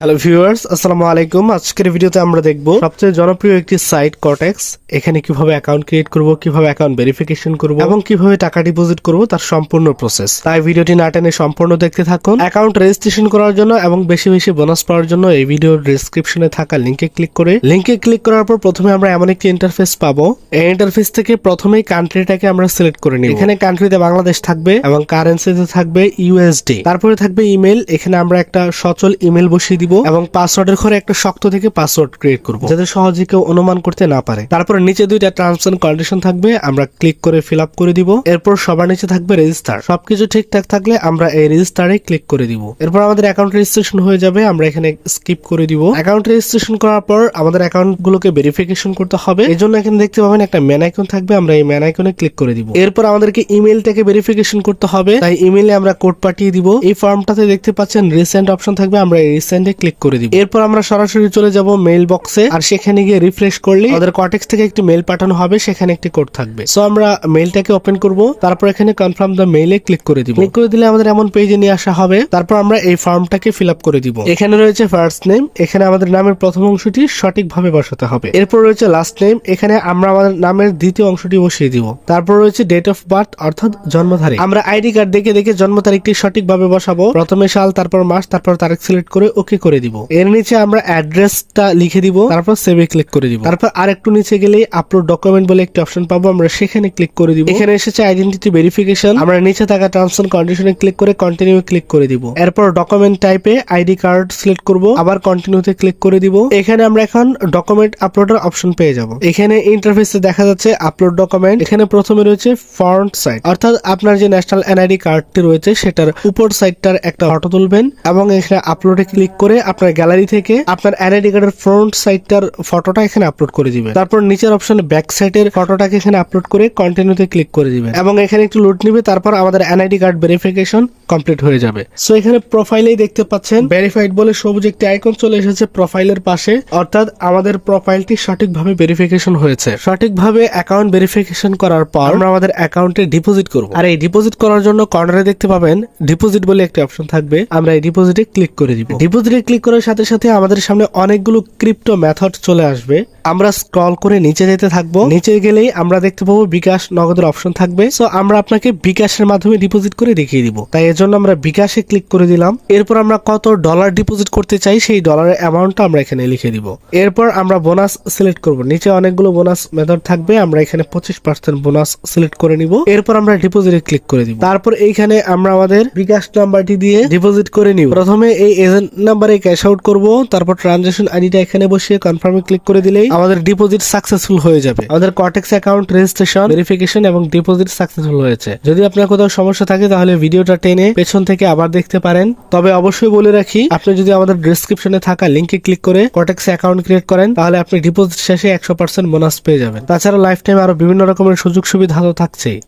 Hello viewers আসসালামু আলাইকুম আজকের ভিডিওতে আমরা দেখব সবচেয়ে জনপ্রিয় একটি সাইট কটেক্স এখানে কীভাবে অ্যাকাউন্ট ক্রিয়েট করব, কীভাবে অ্যাকাউন্ট ভেরিফিকেশন করব এবং কীভাবে টাকা ডিপোজিট করব, তার সম্পূর্ণ প্রসেস তাই ভিডিওটি না টেনে সম্পূর্ণ দেখতে থাকুন। অ্যাকাউন্ট রেজিস্ট্রেশন করার জন্য এবং বেশি বেশি বোনাস পাওয়ার জন্য এই ভিডিওর ডেসক্রিপশনে থাকা লিংকে ক্লিক করে। লিংকে ক্লিক করার পর প্রথমে আমরা এমন একটি ইন্টারফেস পাবো। এই ইন্টারফেস থেকে প্রথমেই কান্ট্রিটাকে আমরা সিলেক্ট করে নিই এখানে কান্ট্রিতে বাংলাদেশ থাকবে এবং কারেন্সিতে থাকবে ইউএসডি তারপরে থাকবে ইমেল এখানে আমরা একটা সচল ইমেল বসিয়ে দিব এবং পাসওয়ার্ডের ঘরে একটা শক্ত থেকে পাসওয়ার্ড ক্রিয়েট করব। যাতে সহজে কেউ অনুমান করতে না পারে। তারপরে নিচে দুইটা টার্মস এন্ড কন্ডিশন থাকবে আমরা ক্লিক করে ফিল আপ করে দিব। এরপর সবার নিচে থাকবে রেজিস্টার সবকিছু ঠিকঠাক থাকলে আমরা এই রেজিস্টারে ক্লিক করে দিব। এরপর আমাদের অ্যাকাউন্ট রেজিস্ট্রেশন হয়ে যাবে আমরা এখানে স্কিপ করে দিব। অ্যাকাউন্ট রেজিস্ট্রেশন করার পর আমাদের অ্যাকাউন্ট গুলোকে ভেরিফিকেশন করতে হবে। এই জন্য এখানে দেখতে পাবেন একটা ম্যান আইকন থাকবে আমরা এই ম্যান আইকনে ক্লিক করে দিব। এরপর আমাদেরকে ইমেলটাকে ভেরিফিকেশন করতে হবে। তাই ইমেলে আমরা কোড পাঠিয়ে দিব। এই ফর্মটাতে দেখতে পাচ্ছেন রিসেন্ট অপশন থাকবে আমরা এই রিসেন্টে ক্লিক করে দিব। এরপর আমরা সরাসরি চলে যাব মেইল বক্সে আর সেখানে গিয়ে রিফ্রেশ করলে আমাদের কটেক্স থেকে একটি মেইল পাঠানো হবে সেখানে একটি কোড থাকবে। সো আমরা মেইলটাকে ওপেন করব তারপর এখানে কনফার্ম দ্য মেইলে ক্লিক করে দিব। ক্লিক করে দিলে আমাদের এমন পেজে নিয়ে আসা হবে। তারপর আমরা এই ফর্মটাকে ফিল আপ করে দিব। এখানে রয়েছে ফার্স্ট নেম এখানে আমাদের নামের প্রথম অংশটি সঠিকভাবে বসাতে হবে। এরপর রয়েছে লাস্ট নেম এখানে আমরা আমাদের নামের দ্বিতীয় অংশটি বসিয়ে দিব। তারপর রয়েছে ডেট অফ বার্থ অর্থাৎ জন্ম তারিখ। আমরা আইডি কার্ড দেখে দেখে জন্ম তারিখটি সঠিকভাবে বসাবো। প্রথমে সাল তারপর মাস তারপর তারিখ সিলেক্ট করে ওকে করে দিব। এর নিচে আমরা অ্যাড্রেসটা লিখে দিব, তারপর সেভে ক্লিক করে দিব। তারপর আর একটু নিচে গেলেই আপলোড ডকুমেন্ট বলে একটি অপশন পাবো, আমরা সেখানে ক্লিক করে দিব। এখানে এসেছে আইডেন্টিটি ভেরিফিকেশন আমরা নিচে থাকা টার্মস এন্ড কন্ডিশনে ক্লিক করে কন্টিনিউ ক্লিক করে দিব। এরপর ডকুমেন্ট টাইপে আইডি কার্ড সিলেক্ট করব, আবার কন্টিনিউতে ক্লিক করে দিব। এখানে আমরা এখন ডকুমেন্ট আপলোডের অপশন পেয়ে যাব। এখানে ইন্টারফেসে দেখা যাচ্ছে আপলোড ডকুমেন্ট এখানে প্রথমে রয়েছে ফ্রন্ট সাইড অর্থাৎ আপনার যে ন্যাশনাল এনআইডি কার্ডটি রয়েছে, সেটার উপর সাইডটার একটা ফটো তুলবেন, এবং এখানে আপলোডে ক্লিক করে আপনার গ্যালারি থেকে আপনার এনআইডি কার্ডের ফ্রন্ট সাইডটার ফটোটা এখানে আপলোড করে দিবেন। তারপর নিচের অপশনে ব্যাক সাইডের ফটোটাকে এখানে আপলোড করে কন্টিনিউতে ক্লিক করে দিবেন। এবং এখানে একটু লোড নিবে, তারপর আমাদের এনআইডি কার্ড ভেরিফিকেশন কমপ্লিট হয়ে যাবে। সো এখানে প্রোফাইলেই দেখতে পাচ্ছেন ভেরিফাইড বলে সবুজ একটি আইকন চলে এসেছে প্রোফাইলের পাশে। অর্থাৎ আমাদের প্রোফাইলটি সঠিকভাবে ভেরিফিকেশন হয়েছে। সঠিকভাবে অ্যাকাউন্ট ভেরিফিকেশন করার পর আমরা আমাদের অ্যাকাউন্টে ডিপোজিট করব। আর এই ডিপোজিট করার জন্য কর্নারে দেখতে পাবেন ডিপোজিট বলে একটি অপশন থাকবে। আমরা এই ডিপোজিটে ক্লিক করে দিব। ডিপোজিটে ক্লিক করার সাথে সাথে আমাদের সামনে অনেকগুলো ক্রিপ্টো মেথড চলে আসবে। আমরা স্ক্রল করে নিচে যেতে থাকব। নিচে গেলেই আমরা দেখতে পাবো বিকাশ নগদের অপশন থাকবে। সো আমরা আপনাকে বিকাশের মাধ্যমে ডিপোজিট করে দেখিয়ে দিব। তাই এর জন্য আমরা বিকাশে ক্লিক করে দিলাম। এরপর আমরা কত ডলার ডিপোজিট করতে চাই সেই ডলারের অ্যামাউন্টটা আমরা এখানে লিখে দিব। এরপর আমরা বোনাস সিলেক্ট করব। নিচে অনেকগুলো বোনাস মেথড থাকবে। আমরা এখানে পঁচিশ পার্সেন্ট বোনাস সিলেক্ট করে নিব। এরপর আমরা ডিপোজিটে ক্লিক করে দিব। তারপর এইখানে আমরা আমাদের বিকাশ নাম্বারটি দিয়ে ডিপোজিট করে নিব। প্রথমে এই এজেন্ট নাম্বারে ক্যাশ আউট করব, তারপর ট্রানজাকশন আইডিটা এখানে বসিয়ে কনফার্মে ক্লিক করে দিলেই আমাদের ডিপোজিট সাকসেসফুল হয়ে যাবে। আমাদের কটেক্স অ্যাকাউন্ট রেজিস্ট্রেশন ভেরিফিকেশন এবং ডিপোজিট সাকসেসফুল হয়েছে। যদি আপনার কোথাও সমস্যা থাকে তাহলে ভিডিওটা টেনে পেছন থেকে আবার দেখতে পারেন। তবে অবশ্যই বলে রাখি, আপনি যদি আমাদের ডিসক্রিপশনে থাকা লিঙ্কে ক্লিক করে কটেক্স অ্যাকাউন্ট ক্রিয়েট করেন, তাহলে আপনি ডিপোজিট শেষে একশো পার্সেন্ট বোনাস পেয়ে যাবেন। তাছাড়া লাইফ টাইম আরও বিভিন্ন রকমের সুযোগ সুবিধা তো থাকছেই।